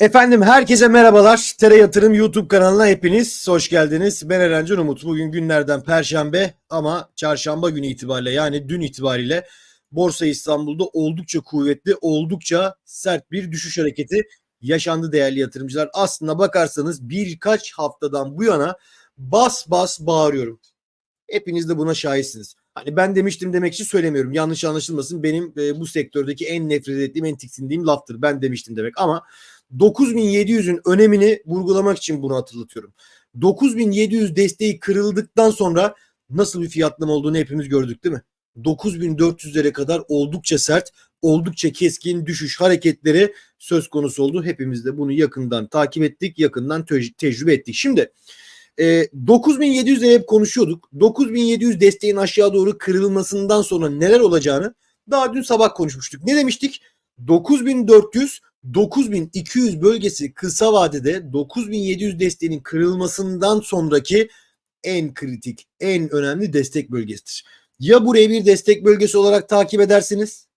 Efendim herkese merhabalar. Tere Yatırım YouTube kanalına hepiniz hoş geldiniz. Ben Erencan Umut. Bugün günlerden Perşembe ama çarşamba günü itibariyle yani dün itibariyle Borsa İstanbul'da oldukça kuvvetli, oldukça sert bir düşüş hareketi yaşandı değerli yatırımcılar. Aslında bakarsanız birkaç haftadan bu yana bas bas bağırıyorum. Hepiniz de buna şahitsiniz. Hani ben demiştim demek için söylemiyorum. Yanlış anlaşılmasın. Benim e, bu sektördeki en nefret ettiğim, en tiksindiğim laftır. Ben demiştim demek ama 9700'ün önemini vurgulamak için bunu hatırlatıyorum. 9700 desteği kırıldıktan sonra nasıl bir fiyatlama olduğunu hepimiz gördük değil mi? 9400'lere kadar oldukça sert, oldukça keskin düşüş hareketleri söz konusu oldu. Hepimiz de bunu yakından takip ettik, yakından te- tecrübe ettik. Şimdi e, 9700'de hep konuşuyorduk. 9700 desteğin aşağı doğru kırılmasından sonra neler olacağını daha dün sabah konuşmuştuk. Ne demiştik? 9400 9200 bölgesi kısa vadede 9700 desteğinin kırılmasından sonraki en kritik, en önemli destek bölgesidir. Ya burayı bir destek bölgesi olarak takip edersiniz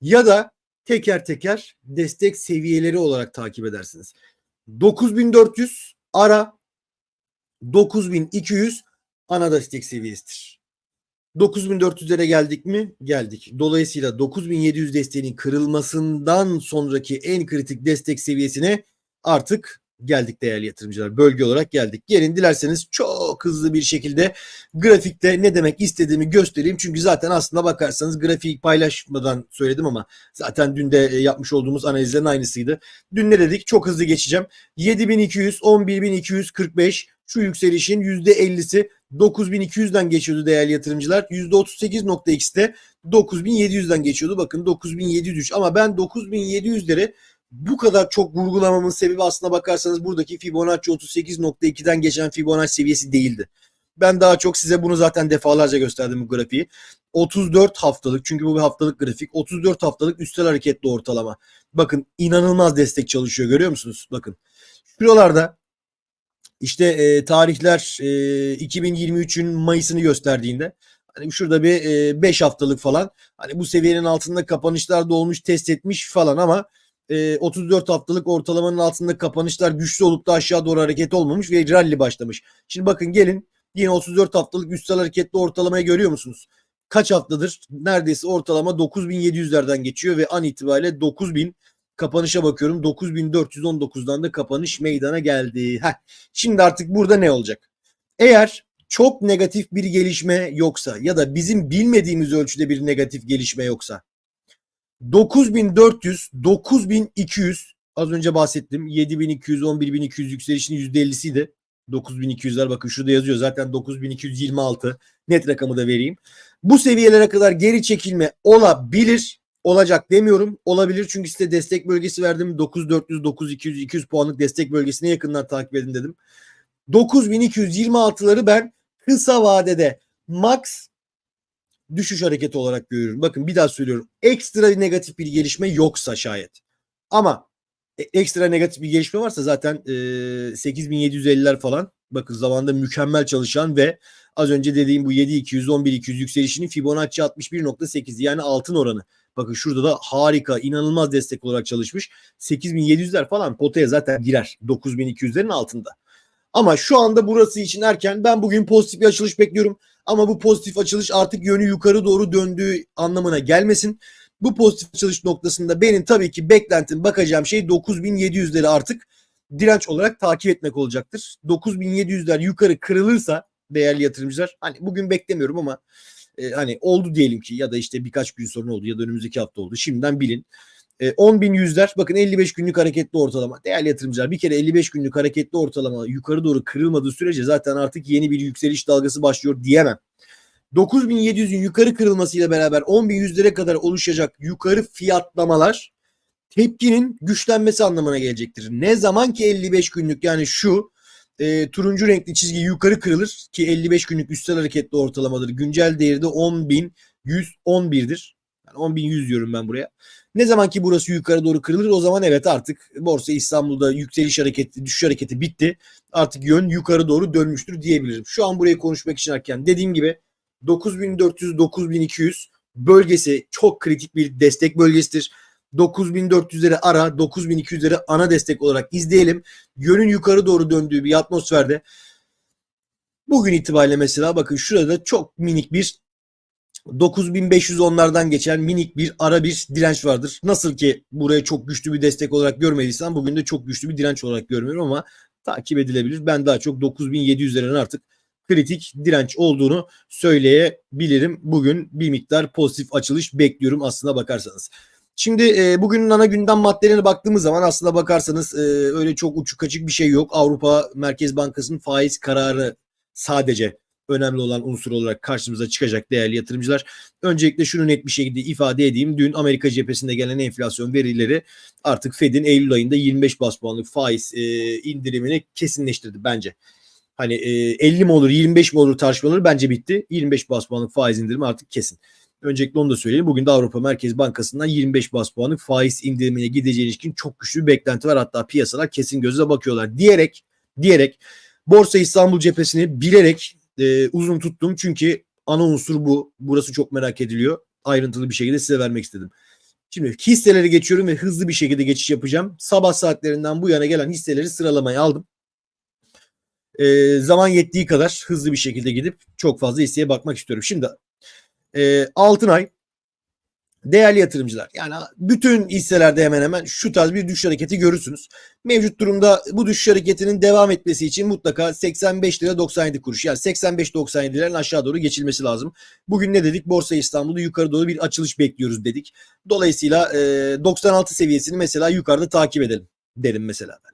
ya da teker teker destek seviyeleri olarak takip edersiniz. 9400 ara 9200 ana destek seviyesidir. 9400'lere geldik mi? Geldik. Dolayısıyla 9700 desteğinin kırılmasından sonraki en kritik destek seviyesine artık geldik değerli yatırımcılar. Bölge olarak geldik. Gelin dilerseniz çok hızlı bir şekilde grafikte ne demek istediğimi göstereyim. Çünkü zaten aslında bakarsanız grafiği paylaşmadan söyledim ama zaten dün de yapmış olduğumuz analizlerin aynısıydı. Dün ne dedik? Çok hızlı geçeceğim. 7200, 11245 şu yükselişin %50'si 9200'den geçiyordu değerli yatırımcılar. %38.x'te 9700'den geçiyordu. Bakın 9703 ama ben 9700'leri bu kadar çok vurgulamamın sebebi aslına bakarsanız buradaki Fibonacci 38.2'den geçen Fibonacci seviyesi değildi. Ben daha çok size bunu zaten defalarca gösterdim bu grafiği. 34 haftalık çünkü bu bir haftalık grafik. 34 haftalık üstel hareketli ortalama. Bakın inanılmaz destek çalışıyor görüyor musunuz? Bakın. Şuralarda işte e, tarihler e, 2023'ün Mayıs'ını gösterdiğinde hani şurada bir 5 e, haftalık falan hani bu seviyenin altında kapanışlar da olmuş test etmiş falan ama e, 34 haftalık ortalamanın altında kapanışlar güçlü olup da aşağı doğru hareket olmamış ve rally başlamış. Şimdi bakın gelin yine 34 haftalık üstel hareketli ortalamayı görüyor musunuz? Kaç haftadır neredeyse ortalama 9700'lerden geçiyor ve an itibariyle 9000 kapanışa bakıyorum. 9419'dan da kapanış meydana geldi. Heh. Şimdi artık burada ne olacak? Eğer çok negatif bir gelişme yoksa ya da bizim bilmediğimiz ölçüde bir negatif gelişme yoksa 9400, 9200 az önce bahsettim. 7200, 11200 yükselişinin %50'siydi. 9200'ler bakın şurada yazıyor zaten 9226 net rakamı da vereyim. Bu seviyelere kadar geri çekilme olabilir. Olacak demiyorum. Olabilir çünkü size destek bölgesi verdim. 9400, 9200, 200 puanlık destek bölgesine yakından takip edin dedim. 9226'ları ben kısa vadede max düşüş hareketi olarak görüyorum. Bakın bir daha söylüyorum. Ekstra negatif bir gelişme yoksa şayet. Ama e, ekstra negatif bir gelişme varsa zaten e, 8750'ler falan bakın zamanda mükemmel çalışan ve az önce dediğim bu 7200 11200 yükselişinin Fibonacci 61.8 yani altın oranı. Bakın şurada da harika, inanılmaz destek olarak çalışmış. 8700'ler falan potaya zaten girer. 9200'lerin altında. Ama şu anda burası için erken. Ben bugün pozitif bir açılış bekliyorum. Ama bu pozitif açılış artık yönü yukarı doğru döndüğü anlamına gelmesin. Bu pozitif açılış noktasında benim tabii ki beklentim bakacağım şey 9700'leri artık direnç olarak takip etmek olacaktır. 9700'ler yukarı kırılırsa değerli yatırımcılar hani bugün beklemiyorum ama e, hani oldu diyelim ki ya da işte birkaç gün sonra oldu ya da önümüzdeki hafta oldu. Şimdiden bilin. E, 10 bin yüzler bakın 55 günlük hareketli ortalama. Değerli yatırımcılar bir kere 55 günlük hareketli ortalama yukarı doğru kırılmadığı sürece zaten artık yeni bir yükseliş dalgası başlıyor diyemem. 9700'ün yukarı kırılmasıyla beraber 10.100'lere kadar oluşacak yukarı fiyatlamalar tepkinin güçlenmesi anlamına gelecektir. Ne zaman ki 55 günlük yani şu e, turuncu renkli çizgi yukarı kırılır ki 55 günlük üstel hareketli ortalamadır. Güncel değeri de 10.111'dir. Yani 10.100 diyorum ben buraya. Ne zaman ki burası yukarı doğru kırılır o zaman evet artık Borsa İstanbul'da yükseliş hareketi, düşüş hareketi bitti. Artık yön yukarı doğru dönmüştür diyebilirim. Şu an burayı konuşmak için erken. Dediğim gibi 9400-9200 bölgesi çok kritik bir destek bölgesidir. 9400'leri ara, 9200'leri ana destek olarak izleyelim. Yönün yukarı doğru döndüğü bir atmosferde bugün itibariyle mesela bakın şurada çok minik bir 9510'lardan geçen minik bir ara bir direnç vardır. Nasıl ki buraya çok güçlü bir destek olarak görmediysen bugün de çok güçlü bir direnç olarak görmüyorum ama takip edilebilir. Ben daha çok 9700'lerin artık kritik direnç olduğunu söyleyebilirim. Bugün bir miktar pozitif açılış bekliyorum aslına bakarsanız. Şimdi e, bugünün ana gündem maddelerine baktığımız zaman aslına bakarsanız e, öyle çok uçuk açık bir şey yok. Avrupa Merkez Bankası'nın faiz kararı sadece önemli olan unsur olarak karşımıza çıkacak değerli yatırımcılar. Öncelikle şunu net bir şekilde ifade edeyim. Dün Amerika cephesinde gelen enflasyon verileri artık Fed'in Eylül ayında 25 bas puanlık faiz e, indirimini kesinleştirdi bence. Hani e, 50 mi olur 25 mi olur tartışmaları bence bitti. 25 bas puanlık faiz indirimi artık kesin. Öncelikle onu da söyleyeyim. Bugün de Avrupa Merkez Bankası'ndan 25 bas puanlık faiz indirimine gideceği ilişkin çok güçlü bir beklenti var. Hatta piyasalar kesin gözle bakıyorlar diyerek diyerek Borsa İstanbul cephesini bilerek e, uzun tuttum. Çünkü ana unsur bu. Burası çok merak ediliyor. Ayrıntılı bir şekilde size vermek istedim. Şimdi hisseleri geçiyorum ve hızlı bir şekilde geçiş yapacağım. Sabah saatlerinden bu yana gelen hisseleri sıralamaya aldım. E, zaman yettiği kadar hızlı bir şekilde gidip çok fazla hisseye bakmak istiyorum. Şimdi e, Altınay değerli yatırımcılar yani bütün hisselerde hemen hemen şu tarz bir düşüş hareketi görürsünüz. Mevcut durumda bu düşüş hareketinin devam etmesi için mutlaka 85 lira 97 kuruş yani 85-97 liranın aşağı doğru geçilmesi lazım. Bugün ne dedik? Borsa İstanbul'da yukarı doğru bir açılış bekliyoruz dedik. Dolayısıyla e, 96 seviyesini mesela yukarıda takip edelim derim mesela ben.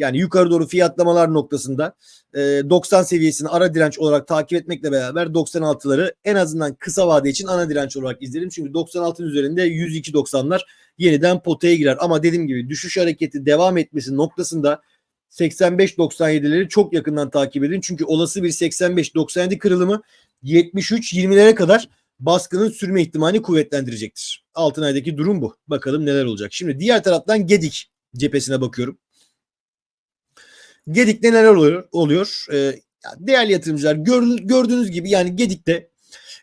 Yani yukarı doğru fiyatlamalar noktasında e, 90 seviyesini ara direnç olarak takip etmekle beraber 96'ları en azından kısa vade için ana direnç olarak izlerim. Çünkü 96'ın üzerinde 102-90'lar yeniden potaya girer. Ama dediğim gibi düşüş hareketi devam etmesi noktasında 85-97'leri çok yakından takip edin. Çünkü olası bir 85-97 kırılımı 73-20'lere kadar baskının sürme ihtimalini kuvvetlendirecektir. Altın aydaki durum bu. Bakalım neler olacak. Şimdi diğer taraftan Gedik cephesine bakıyorum. Gedik'te neler oluyor? oluyor? Ee, değerli yatırımcılar gör, gördüğünüz gibi yani Gedik'te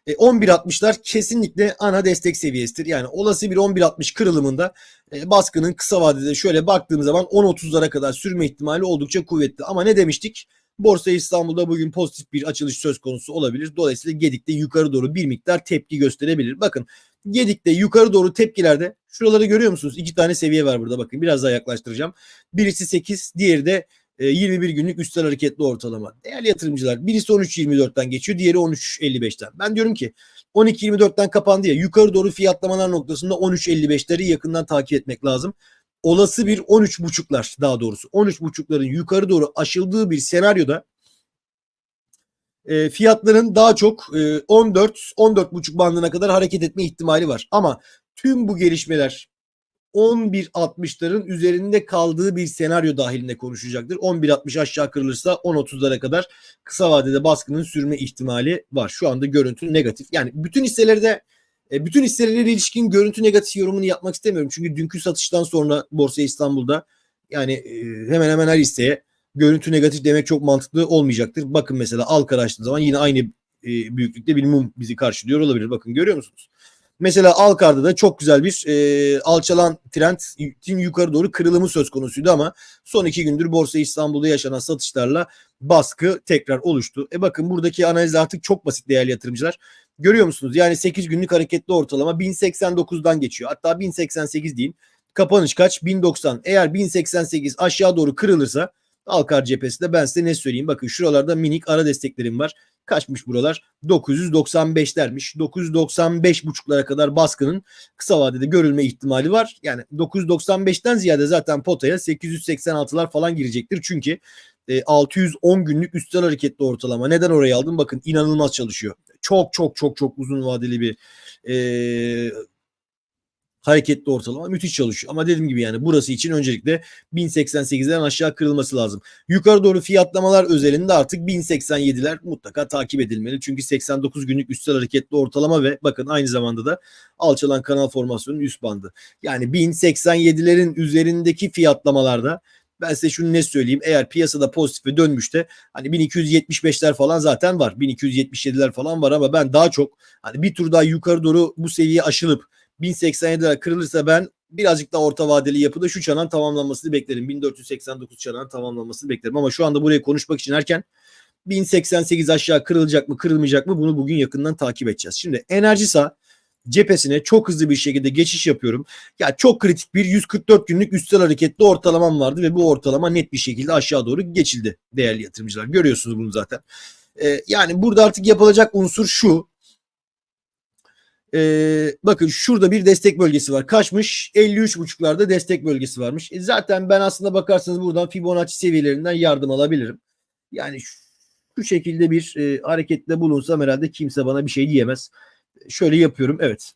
e, 11.60'lar kesinlikle ana destek seviyesidir. Yani olası bir 11.60 kırılımında e, baskının kısa vadede şöyle baktığım zaman 10.30'lara kadar sürme ihtimali oldukça kuvvetli. Ama ne demiştik? Borsa İstanbul'da bugün pozitif bir açılış söz konusu olabilir. Dolayısıyla Gedik'te yukarı doğru bir miktar tepki gösterebilir. Bakın Gedik'te yukarı doğru tepkilerde şuraları görüyor musunuz? İki tane seviye var burada bakın biraz daha yaklaştıracağım. Birisi 8 diğeri de 21 günlük üstel hareketli ortalama. Değerli yatırımcılar birisi 13.24'ten geçiyor diğeri 13.55'ten. Ben diyorum ki 12.24'ten kapandı ya yukarı doğru fiyatlamalar noktasında 13.55'leri yakından takip etmek lazım. Olası bir 13.5'lar daha doğrusu 13.5'ların yukarı doğru aşıldığı bir senaryoda e, fiyatların daha çok e, 14 14.5 bandına kadar hareket etme ihtimali var. Ama tüm bu gelişmeler 11.60'ların üzerinde kaldığı bir senaryo dahilinde konuşacaktır. 11.60 aşağı kırılırsa 10.30'lara kadar kısa vadede baskının sürme ihtimali var. Şu anda görüntü negatif. Yani bütün hisselerde e, bütün hisselere ilişkin görüntü negatif yorumunu yapmak istemiyorum. Çünkü dünkü satıştan sonra Borsa İstanbul'da yani e, hemen hemen her hisseye görüntü negatif demek çok mantıklı olmayacaktır. Bakın mesela Alkar açtığı zaman yine aynı e, büyüklükte bir mum bizi karşılıyor olabilir. Bakın görüyor musunuz? Mesela Alkar'da da çok güzel bir e, alçalan trendin yukarı doğru kırılımı söz konusuydu ama son iki gündür Borsa İstanbul'da yaşanan satışlarla baskı tekrar oluştu. E bakın buradaki analiz artık çok basit değerli yatırımcılar. Görüyor musunuz? Yani 8 günlük hareketli ortalama 1089'dan geçiyor. Hatta 1088 diyeyim. Kapanış kaç? 1090. Eğer 1088 aşağı doğru kırılırsa Alkar cephesinde ben size ne söyleyeyim? Bakın şuralarda minik ara desteklerim var. Kaçmış buralar? 995'lermiş. 995 buçuklara kadar baskının kısa vadede görülme ihtimali var. Yani 995'ten ziyade zaten potaya 886'lar falan girecektir. Çünkü 610 günlük üstel hareketli ortalama. Neden oraya aldım? Bakın inanılmaz çalışıyor. Çok çok çok çok uzun vadeli bir e, hareketli ortalama müthiş çalışıyor. Ama dediğim gibi yani burası için öncelikle 1088'den aşağı kırılması lazım. Yukarı doğru fiyatlamalar özelinde artık 1087'ler mutlaka takip edilmeli. Çünkü 89 günlük üstel hareketli ortalama ve bakın aynı zamanda da alçalan kanal formasyonunun üst bandı. Yani 1087'lerin üzerindeki fiyatlamalarda ben size şunu ne söyleyeyim eğer piyasada pozitife dönmüşte hani 1275'ler falan zaten var 1277'ler falan var ama ben daha çok hani bir tur daha yukarı doğru bu seviye aşılıp 1087 lira kırılırsa ben birazcık daha orta vadeli yapıda şu çanağın tamamlanmasını beklerim. 1489 çanağın tamamlanmasını beklerim ama şu anda buraya konuşmak için erken 1088 aşağı kırılacak mı kırılmayacak mı bunu bugün yakından takip edeceğiz. Şimdi Enerjisa cephesine çok hızlı bir şekilde geçiş yapıyorum. Ya çok kritik bir 144 günlük üstel hareketli ortalamam vardı ve bu ortalama net bir şekilde aşağı doğru geçildi değerli yatırımcılar. Görüyorsunuz bunu zaten. Ee, yani burada artık yapılacak unsur şu. Ee, bakın şurada bir destek bölgesi var. Kaçmış? 53.5'larda destek bölgesi varmış. E zaten ben aslında bakarsanız buradan Fibonacci seviyelerinden yardım alabilirim. Yani şu, şekilde bir e, harekette bulunsam herhalde kimse bana bir şey diyemez. Şöyle yapıyorum. Evet.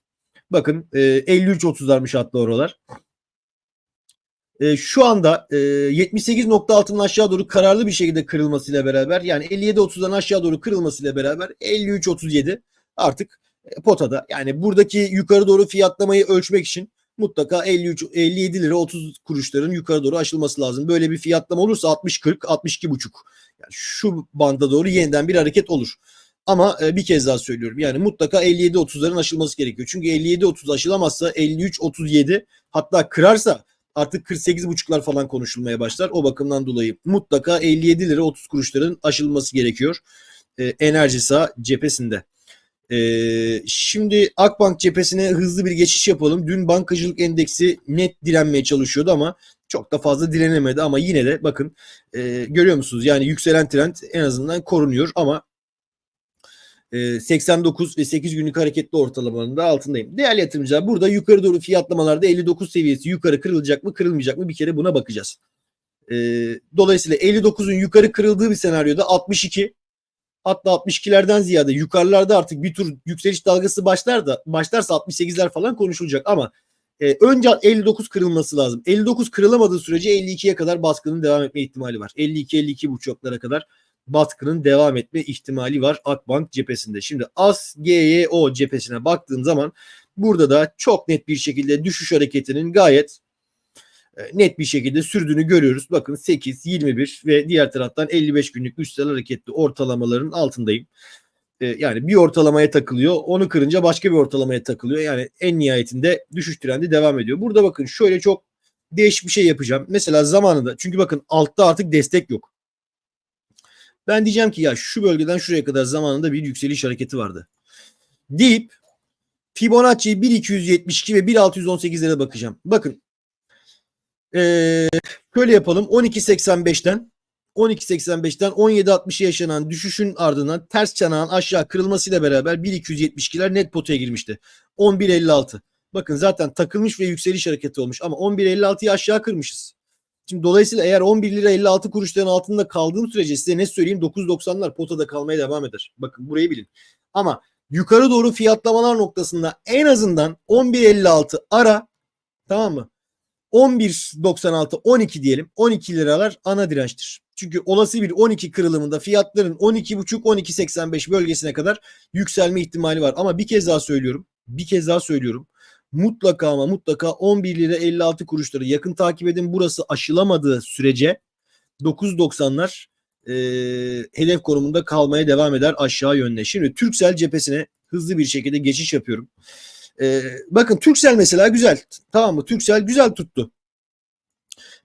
Bakın e, 53.30'larmış hatta oralar. E, şu anda e, 78.6'nın aşağı doğru kararlı bir şekilde kırılmasıyla beraber yani 57.30'dan aşağı doğru kırılmasıyla beraber 53.37 artık e, potada. Yani buradaki yukarı doğru fiyatlamayı ölçmek için mutlaka 53 57 lira 30 kuruşların yukarı doğru aşılması lazım. Böyle bir fiyatlama olursa 60 40 62 buçuk. Yani şu banda doğru yeniden bir hareket olur. Ama e, bir kez daha söylüyorum. Yani mutlaka 57 30'ların aşılması gerekiyor. Çünkü 57 30 aşılamazsa 53 37 hatta kırarsa artık 48 buçuklar falan konuşulmaya başlar. O bakımdan dolayı mutlaka 57 lira 30 kuruşların aşılması gerekiyor. E, Enerjisa cephesinde. Ee, şimdi Akbank cephesine hızlı bir geçiş yapalım. Dün bankacılık endeksi net direnmeye çalışıyordu ama çok da fazla direnemedi ama yine de bakın e, görüyor musunuz? Yani yükselen trend en azından korunuyor ama e, 89 ve 8 günlük hareketli ortalamalarının da altındayım. Değerli yatırımcılar burada yukarı doğru fiyatlamalarda 59 seviyesi yukarı kırılacak mı kırılmayacak mı bir kere buna bakacağız. E, dolayısıyla 59'un yukarı kırıldığı bir senaryoda 62 hatta 62'lerden ziyade yukarılarda artık bir tur yükseliş dalgası başlar da başlarsa 68'ler falan konuşulacak ama e, önce 59 kırılması lazım. 59 kırılamadığı sürece 52'ye kadar baskının devam etme ihtimali var. 52 52 buçuklara kadar baskının devam etme ihtimali var Akbank cephesinde. Şimdi AS GYO cephesine baktığım zaman burada da çok net bir şekilde düşüş hareketinin gayet e, net bir şekilde sürdüğünü görüyoruz. Bakın 8, 21 ve diğer taraftan 55 günlük üstel hareketli ortalamaların altındayım. E, yani bir ortalamaya takılıyor. Onu kırınca başka bir ortalamaya takılıyor. Yani en nihayetinde düşüş trendi devam ediyor. Burada bakın şöyle çok değişik bir şey yapacağım. Mesela zamanında çünkü bakın altta artık destek yok. Ben diyeceğim ki ya şu bölgeden şuraya kadar zamanında bir yükseliş hareketi vardı. Deyip Fibonacci 1272 ve 1618'lere bakacağım. Bakın ee, şöyle yapalım 12.85'ten 12.85'ten 17.60'a yaşanan düşüşün ardından ters çanağın aşağı kırılmasıyla beraber 1.272'ler net potaya girmişti. 11.56. Bakın zaten takılmış ve yükseliş hareketi olmuş ama 11.56'yı aşağı kırmışız. Şimdi dolayısıyla eğer 11 lira 56 kuruşların altında kaldığım sürece size ne söyleyeyim 9.90'lar potada kalmaya devam eder. Bakın burayı bilin. Ama yukarı doğru fiyatlamalar noktasında en azından 11.56 ara tamam mı? 11.96 12 diyelim. 12 liralar ana dirençtir. Çünkü olası bir 12 kırılımında fiyatların 12.5 12.85 bölgesine kadar yükselme ihtimali var. Ama bir kez daha söylüyorum. Bir kez daha söylüyorum. Mutlaka ama mutlaka 11 lira 56 kuruşları yakın takip edin. Burası aşılamadığı sürece 9.90'lar e, hedef konumunda kalmaya devam eder aşağı yönde. Şimdi Türksel cephesine hızlı bir şekilde geçiş yapıyorum. Ee, bakın Türksel mesela güzel. Tamam mı? Türksel güzel tuttu.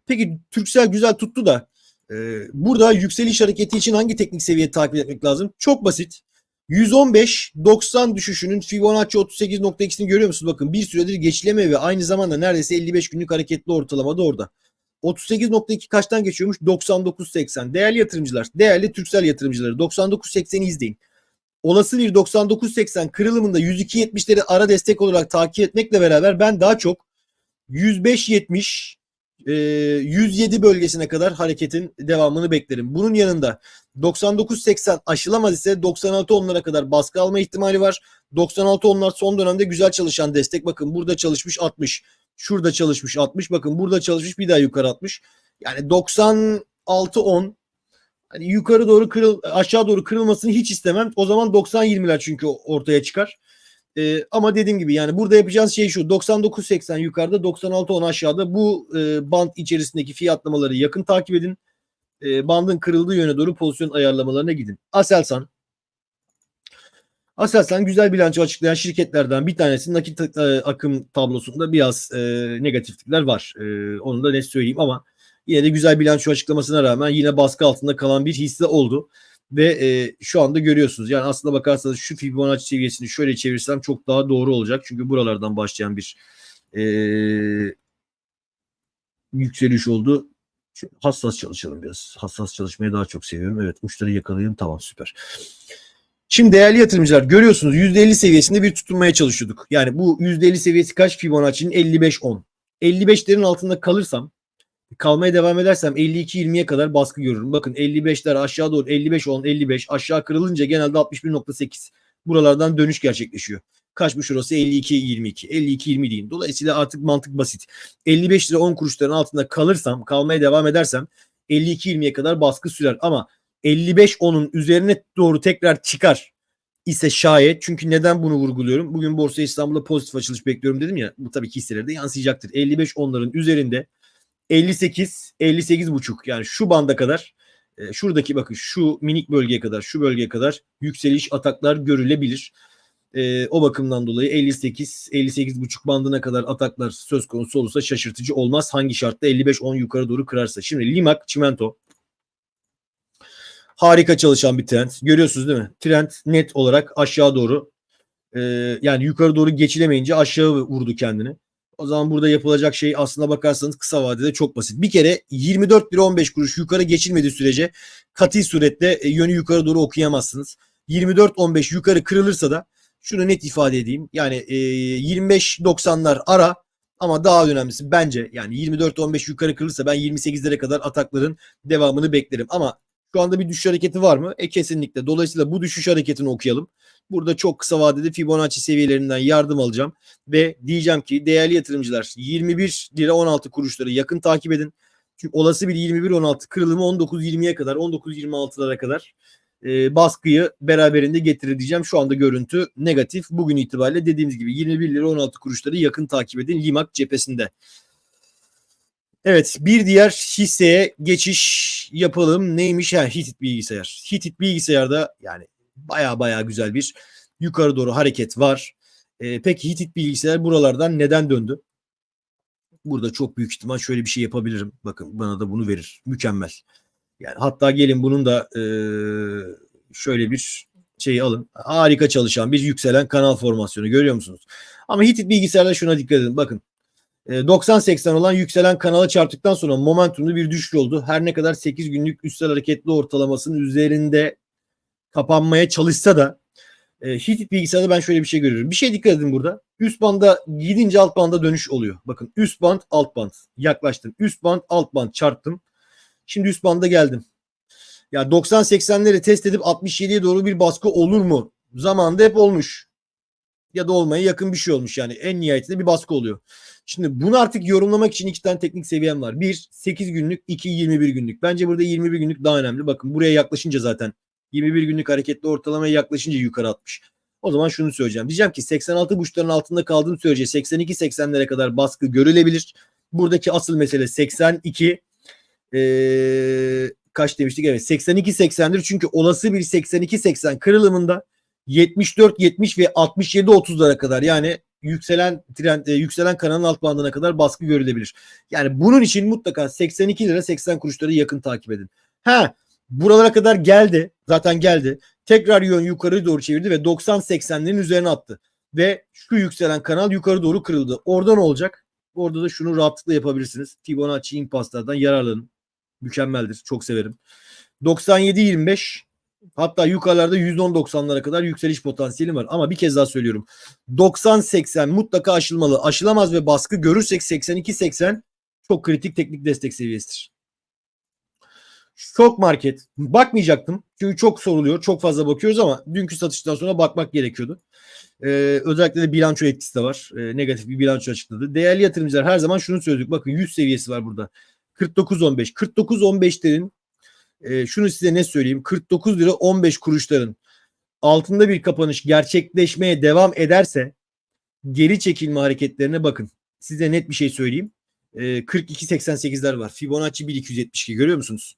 Peki Türksel güzel tuttu da e, burada yükseliş hareketi için hangi teknik seviye takip etmek lazım? Çok basit. 115-90 düşüşünün Fibonacci 38.2'sini görüyor musunuz? Bakın bir süredir geçilemiyor ve aynı zamanda neredeyse 55 günlük hareketli ortalama da orada. 38.2 kaçtan geçiyormuş? 99.80. Değerli yatırımcılar, değerli Türksel yatırımcıları 99.80'i izleyin olası bir 99.80 kırılımında 102.70'leri ara destek olarak takip etmekle beraber ben daha çok 105.70 107 bölgesine kadar hareketin devamını beklerim. Bunun yanında 99.80 aşılamaz ise 96 onlara kadar baskı alma ihtimali var. 96 onlar son dönemde güzel çalışan destek. Bakın burada çalışmış 60. Şurada çalışmış 60. Bakın burada çalışmış bir daha yukarı 60. Yani 96 10 hani yukarı doğru kırıl aşağı doğru kırılmasını hiç istemem. O zaman 90-20'ler çünkü ortaya çıkar. Ee, ama dediğim gibi yani burada yapacağınız şey şu 99-80 yukarıda 96-10 aşağıda bu e, band içerisindeki fiyatlamaları yakın takip edin. E, bandın kırıldığı yöne doğru pozisyon ayarlamalarına gidin. Aselsan Aselsan güzel bilanço açıklayan şirketlerden bir tanesi nakit e, akım tablosunda biraz e, negatiflikler var. E, onu da net söyleyeyim ama yine de güzel bilanço açıklamasına rağmen yine baskı altında kalan bir hisse oldu. Ve e, şu anda görüyorsunuz yani aslında bakarsanız şu Fibonacci seviyesini şöyle çevirsem çok daha doğru olacak. Çünkü buralardan başlayan bir e, yükseliş oldu. Şöyle hassas çalışalım biraz. Hassas çalışmayı daha çok seviyorum. Evet uçları yakalayayım tamam süper. Şimdi değerli yatırımcılar görüyorsunuz %50 seviyesinde bir tutunmaya çalışıyorduk. Yani bu %50 seviyesi kaç Fibonacci'nin 55-10. 55'lerin altında kalırsam kalmaya devam edersem 52-20'ye kadar baskı görürüm. Bakın 55'ler aşağı doğru 55-10 55 aşağı kırılınca genelde 61.8 buralardan dönüş gerçekleşiyor. Kaçmış orası 52-22 52-20 diyeyim. Dolayısıyla artık mantık basit. 55 lira 10 kuruşların altında kalırsam kalmaya devam edersem 52-20'ye kadar baskı sürer ama 55-10'un üzerine doğru tekrar çıkar ise şayet çünkü neden bunu vurguluyorum? Bugün Borsa İstanbul'da pozitif açılış bekliyorum dedim ya. Bu tabii ki hisselerde yansıyacaktır. 55-10'ların üzerinde 58 58 buçuk yani şu banda kadar e, şuradaki bakın şu minik bölgeye kadar şu bölgeye kadar yükseliş ataklar görülebilir. E, o bakımdan dolayı 58 58 buçuk bandına kadar ataklar söz konusu olursa şaşırtıcı olmaz. Hangi şartta 55 10 yukarı doğru kırarsa. Şimdi Limak Çimento harika çalışan bir trend. Görüyorsunuz değil mi? Trend net olarak aşağı doğru e, yani yukarı doğru geçilemeyince aşağı vurdu kendini. O zaman burada yapılacak şey aslında bakarsanız kısa vadede çok basit. Bir kere 24 lira 15 kuruş yukarı geçilmediği sürece katı suretle e, yönü yukarı doğru okuyamazsınız. 24-15 yukarı kırılırsa da şunu net ifade edeyim. Yani e, 25-90'lar ara ama daha önemlisi bence yani 24-15 yukarı kırılırsa ben 28'lere kadar atakların devamını beklerim. Ama şu anda bir düşüş hareketi var mı? E kesinlikle. Dolayısıyla bu düşüş hareketini okuyalım. Burada çok kısa vadede Fibonacci seviyelerinden yardım alacağım ve diyeceğim ki değerli yatırımcılar 21 lira 16 kuruşları yakın takip edin. Çünkü olası bir 21-16 kırılımı 19-20'ye kadar 19-26'lara kadar e, baskıyı beraberinde getirir diyeceğim. Şu anda görüntü negatif. Bugün itibariyle dediğimiz gibi 21 lira 16 kuruşları yakın takip edin Limak cephesinde. Evet bir diğer hisseye geçiş yapalım. Neymiş? Ha, Hitit bilgisayar. Hitit bilgisayarda yani baya baya güzel bir yukarı doğru hareket var. E, peki Hitit bilgisayar buralardan neden döndü? Burada çok büyük ihtimal şöyle bir şey yapabilirim. Bakın bana da bunu verir. Mükemmel. Yani hatta gelin bunun da e, şöyle bir şeyi alın. Harika çalışan bir yükselen kanal formasyonu görüyor musunuz? Ama Hitit bilgisayarda şuna dikkat edin. Bakın 90-80 olan yükselen kanala çarptıktan sonra momentumlu bir düşüş oldu. Her ne kadar 8 günlük üstel hareketli ortalamasının üzerinde kapanmaya çalışsa da e, Hitit bilgisayarda ben şöyle bir şey görüyorum. Bir şey dikkat edin burada. Üst banda gidince alt banda dönüş oluyor. Bakın üst band alt band yaklaştım. Üst band alt band çarptım. Şimdi üst banda geldim. Ya 90-80'leri test edip 67'ye doğru bir baskı olur mu? Zamanında hep olmuş. Ya da olmaya yakın bir şey olmuş yani. En nihayetinde bir baskı oluyor. Şimdi bunu artık yorumlamak için iki tane teknik seviyem var. Bir 8 günlük, iki 21 günlük. Bence burada 21 günlük daha önemli. Bakın buraya yaklaşınca zaten 21 günlük hareketli ortalamaya yaklaşınca yukarı atmış. O zaman şunu söyleyeceğim. Diyeceğim ki 86 buçukların altında kaldığım sürece 82-80'lere kadar baskı görülebilir. Buradaki asıl mesele 82 ee, kaç demiştik? Evet 82-80'dir. Çünkü olası bir 82-80 kırılımında 74-70 ve 67-30'lara kadar yani yükselen trend, yükselen kanalın alt bandına kadar baskı görülebilir. Yani bunun için mutlaka 82 lira 80 kuruşları yakın takip edin. Ha buralara kadar geldi. Zaten geldi. Tekrar yön yukarı doğru çevirdi ve 90-80'lerin üzerine attı. Ve şu yükselen kanal yukarı doğru kırıldı. Orada ne olacak? Orada da şunu rahatlıkla yapabilirsiniz. Fibonacci impaslardan yararlanın. Mükemmeldir. Çok severim. 97-25 hatta yukarılarda %10-90'lara kadar yükseliş potansiyeli var. Ama bir kez daha söylüyorum. 90-80 mutlaka aşılmalı. Aşılamaz ve baskı görürsek 82-80 çok kritik teknik destek seviyesidir. Şok market. Bakmayacaktım. Çünkü çok soruluyor. Çok fazla bakıyoruz ama dünkü satıştan sonra bakmak gerekiyordu. Ee, özellikle de bilanço etkisi de var. Ee, negatif bir bilanço açıkladı. Değerli yatırımcılar her zaman şunu söyledik. Bakın 100 seviyesi var burada. 49-15. 49-15'lerin e, şunu size ne söyleyeyim. 49 lira 15 kuruşların altında bir kapanış gerçekleşmeye devam ederse geri çekilme hareketlerine bakın. Size net bir şey söyleyeyim. E, 42-88'ler var. Fibonacci 1272 görüyor musunuz?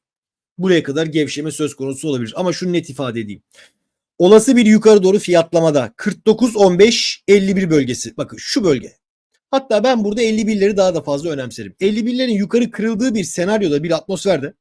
Buraya kadar gevşeme söz konusu olabilir. Ama şunu net ifade edeyim. Olası bir yukarı doğru fiyatlamada 49-15-51 bölgesi. Bakın şu bölge. Hatta ben burada 51'leri daha da fazla önemserim. 51'lerin yukarı kırıldığı bir senaryoda bir atmosferde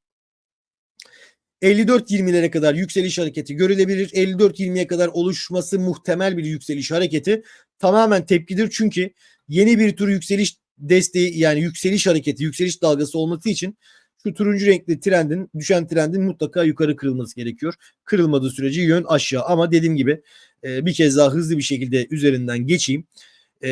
54-20'lere kadar yükseliş hareketi görülebilir. 54-20'ye kadar oluşması muhtemel bir yükseliş hareketi tamamen tepkidir. Çünkü yeni bir tur yükseliş desteği yani yükseliş hareketi, yükseliş dalgası olması için şu turuncu renkli trendin, düşen trendin mutlaka yukarı kırılması gerekiyor. Kırılmadığı sürece yön aşağı ama dediğim gibi e, bir kez daha hızlı bir şekilde üzerinden geçeyim. E,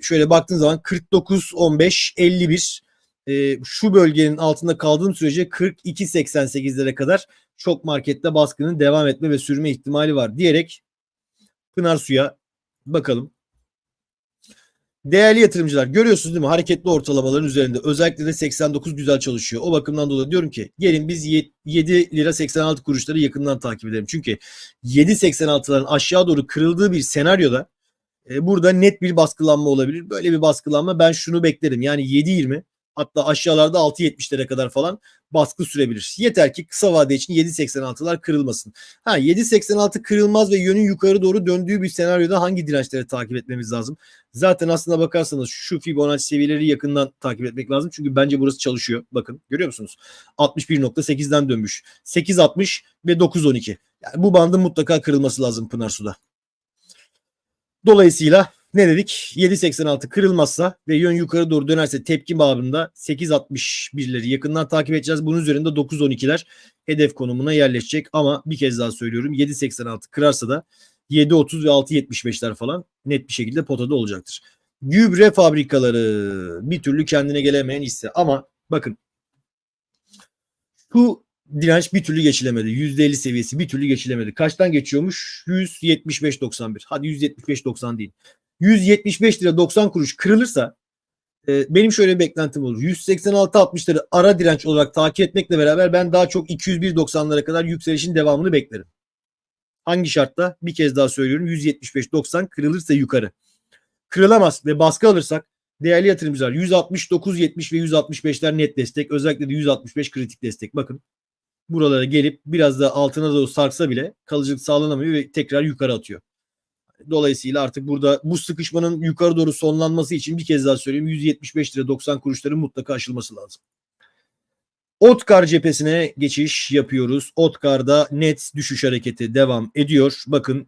şöyle baktığın zaman 49 15 51 e, şu bölgenin altında kaldığım sürece 42.88'lere kadar çok markette baskının devam etme ve sürme ihtimali var diyerek Pınar Su'ya bakalım. Değerli yatırımcılar görüyorsunuz değil mi? Hareketli ortalamaların üzerinde özellikle de 89 güzel çalışıyor. O bakımdan dolayı diyorum ki gelin biz 7 lira 86 kuruşları yakından takip edelim. Çünkü 7.86'ların aşağı doğru kırıldığı bir senaryoda e, burada net bir baskılanma olabilir. Böyle bir baskılanma ben şunu beklerim. Yani 7.20 hatta aşağılarda 6.70'lere kadar falan baskı sürebilir. Yeter ki kısa vade için 7.86'lar kırılmasın. Ha 7.86 kırılmaz ve yönün yukarı doğru döndüğü bir senaryoda hangi dirençleri takip etmemiz lazım? Zaten aslında bakarsanız şu Fibonacci seviyeleri yakından takip etmek lazım. Çünkü bence burası çalışıyor. Bakın görüyor musunuz? 61.8'den dönmüş. 8.60 ve 9.12. Yani bu bandın mutlaka kırılması lazım Pınar Su'da. Dolayısıyla ne dedik? 7.86 kırılmazsa ve yön yukarı doğru dönerse tepki babında 8.61'leri yakından takip edeceğiz. Bunun üzerinde 9.12'ler hedef konumuna yerleşecek. Ama bir kez daha söylüyorum 7.86 kırarsa da 7.30 ve 6.75'ler falan net bir şekilde potada olacaktır. Gübre fabrikaları bir türlü kendine gelemeyen hisse ama bakın bu direnç bir türlü geçilemedi. %50 seviyesi bir türlü geçilemedi. Kaçtan geçiyormuş? 175.91. Hadi 175.90 değil. 175 lira 90 kuruş kırılırsa e, benim şöyle bir beklentim olur. 186-60'ları ara direnç olarak takip etmekle beraber ben daha çok 201-90'lara kadar yükselişin devamını beklerim. Hangi şartta? Bir kez daha söylüyorum. 175-90 kırılırsa yukarı. Kırılamaz ve baskı alırsak değerli yatırımcılar 169-70 ve 165'ler net destek. Özellikle de 165 kritik destek. Bakın buralara gelip biraz da altına doğru sarksa bile kalıcılık sağlanamıyor ve tekrar yukarı atıyor. Dolayısıyla artık burada bu sıkışmanın yukarı doğru sonlanması için bir kez daha söyleyeyim 175 lira 90 kuruşların mutlaka aşılması lazım. Otkar cephesine geçiş yapıyoruz. Otkar'da net düşüş hareketi devam ediyor. Bakın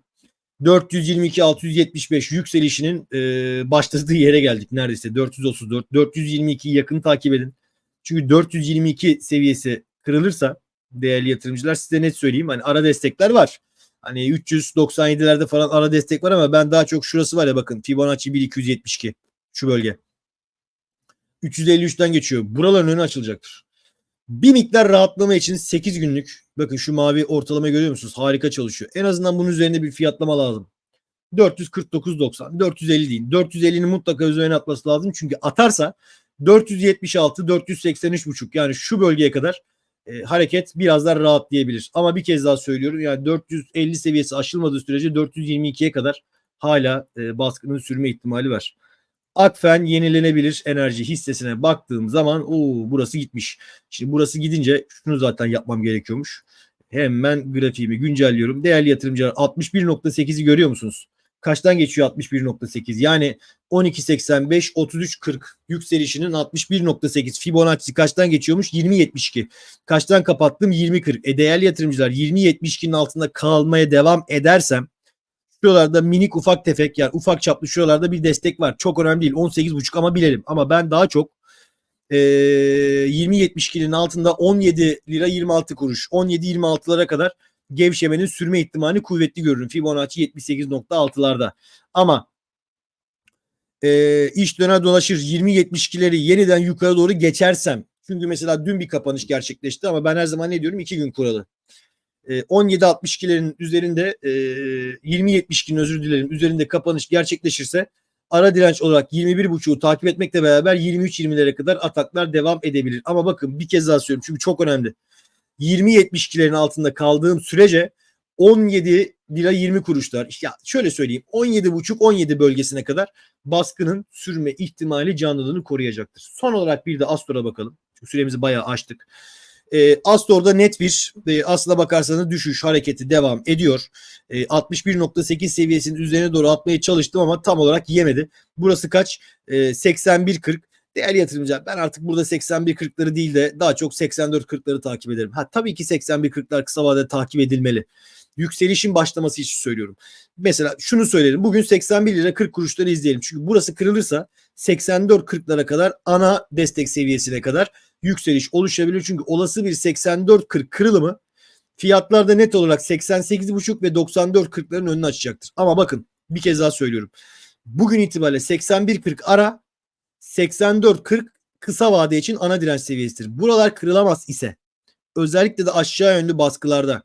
422-675 yükselişinin e, başladığı yere geldik neredeyse 434 422'yi yakın takip edin. Çünkü 422 seviyesi kırılırsa değerli yatırımcılar size net söyleyeyim hani ara destekler var. Hani 397'lerde falan ara destek var ama ben daha çok şurası var ya bakın Fibonacci 1272 şu bölge. 353'ten geçiyor. Buraların önü açılacaktır. Bir miktar rahatlama için 8 günlük bakın şu mavi ortalama görüyor musunuz? Harika çalışıyor. En azından bunun üzerinde bir fiyatlama lazım. 449.90 450 değil. 450'nin mutlaka üzerine atması lazım. Çünkü atarsa 476 483.5 yani şu bölgeye kadar e, hareket biraz daha rahat diyebilir. Ama bir kez daha söylüyorum yani 450 seviyesi aşılmadığı sürece 422'ye kadar hala e, baskının sürme ihtimali var. Akfen yenilenebilir enerji hissesine baktığım zaman o burası gitmiş. Şimdi burası gidince şunu zaten yapmam gerekiyormuş. Hemen grafiğimi güncelliyorum. Değerli yatırımcılar 61.8'i görüyor musunuz? Kaçtan geçiyor 61.8? Yani 12.85 33.40 yükselişinin 61.8 Fibonacci kaçtan geçiyormuş? 20.72. Kaçtan kapattım? 20.40. E değerli yatırımcılar 20.72'nin altında kalmaya devam edersem şuralarda minik ufak tefek yani ufak çaplı şuralarda bir destek var. Çok önemli değil. 18.5 ama bilelim. Ama ben daha çok e, 20.72'nin altında 17 lira 26 kuruş 17-26'lara kadar gevşemenin sürme ihtimali kuvvetli görürüm. Fibonacci 78.6'larda. Ama e, iş döner dolaşır 20-72'leri yeniden yukarı doğru geçersem çünkü mesela dün bir kapanış gerçekleşti ama ben her zaman ne diyorum? 2 gün kuralı. E, 17-62'lerin üzerinde e, 20-72'nin özür dilerim üzerinde kapanış gerçekleşirse ara direnç olarak 21.5'u takip etmekle beraber 23-20'lere kadar ataklar devam edebilir. Ama bakın bir kez daha söylüyorum çünkü çok önemli. 20-72'lerin altında kaldığım sürece 17 lira 20 kuruşlar. Ya şöyle söyleyeyim 17,5-17 bölgesine kadar baskının sürme ihtimali canlılığını koruyacaktır. Son olarak bir de Astor'a bakalım. Çünkü süremizi bayağı açtık. E, Astor'da net bir e, aslına bakarsanız düşüş hareketi devam ediyor. E, 61.8 seviyesinin üzerine doğru atmaya çalıştım ama tam olarak yemedi. Burası kaç? E, 81.40. Değerli yatırımcılar ben artık burada 81.40'ları değil de daha çok 84.40'ları takip ederim. Ha tabii ki 81.40'lar kısa vadede takip edilmeli. Yükselişin başlaması için söylüyorum. Mesela şunu söylerim. Bugün 81 lira 40 kuruşları izleyelim. Çünkü burası kırılırsa 84.40'lara kadar ana destek seviyesine kadar yükseliş oluşabilir. Çünkü olası bir 84.40 kırılımı fiyatlarda net olarak 88.5 ve 94.40'ların önünü açacaktır. Ama bakın bir kez daha söylüyorum. Bugün itibariyle 81.40 ara 84.40 kısa vade için ana direnç seviyesidir. Buralar kırılamaz ise özellikle de aşağı yönlü baskılarda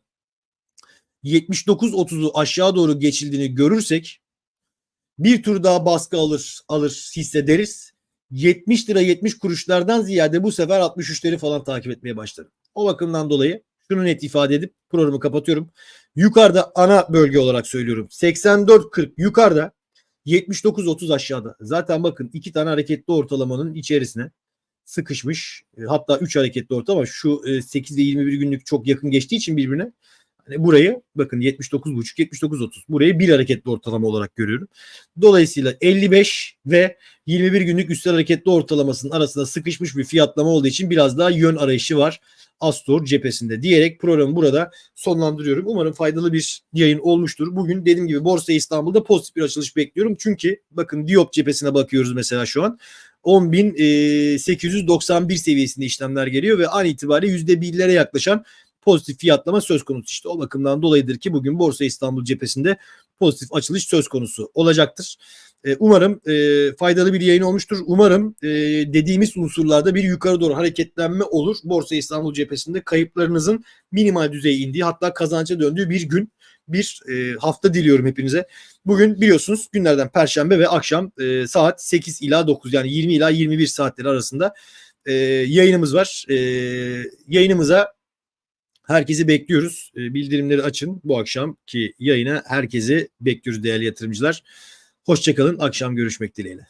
79.30'u aşağı doğru geçildiğini görürsek bir tur daha baskı alır alır hissederiz. 70 lira 70 kuruşlardan ziyade bu sefer 63'leri falan takip etmeye başlarım. O bakımdan dolayı şunu net ifade edip programı kapatıyorum. Yukarıda ana bölge olarak söylüyorum. 84.40 yukarıda 79.30 aşağıda. Zaten bakın iki tane hareketli ortalamanın içerisine sıkışmış. E, Hatta 3 hareketli ortalama şu e, 8 ve 21 günlük çok yakın geçtiği için birbirine Hani burayı bakın 79.5 79.30 burayı bir hareketli ortalama olarak görüyorum. Dolayısıyla 55 ve 21 günlük üstel hareketli ortalamasının arasında sıkışmış bir fiyatlama olduğu için biraz daha yön arayışı var Astor cephesinde diyerek programı burada sonlandırıyorum. Umarım faydalı bir yayın olmuştur. Bugün dediğim gibi Borsa İstanbul'da pozitif bir açılış bekliyorum. Çünkü bakın Diop cephesine bakıyoruz mesela şu an. 10.891 seviyesinde işlemler geliyor ve an itibariyle %1'lere yaklaşan pozitif fiyatlama söz konusu. İşte o bakımdan dolayıdır ki bugün Borsa İstanbul cephesinde pozitif açılış söz konusu olacaktır. E, umarım e, faydalı bir yayın olmuştur. Umarım e, dediğimiz unsurlarda bir yukarı doğru hareketlenme olur. Borsa İstanbul cephesinde kayıplarınızın minimal düzeye indiği hatta kazanca döndüğü bir gün bir e, hafta diliyorum hepinize. Bugün biliyorsunuz günlerden perşembe ve akşam e, saat 8 ila 9 yani 20 ila 21 saatleri arasında e, yayınımız var. E, yayınımıza Herkesi bekliyoruz. E, Bildirimleri açın. Bu akşamki yayına herkesi bekliyoruz değerli yatırımcılar. Hoşçakalın. Akşam görüşmek dileğiyle.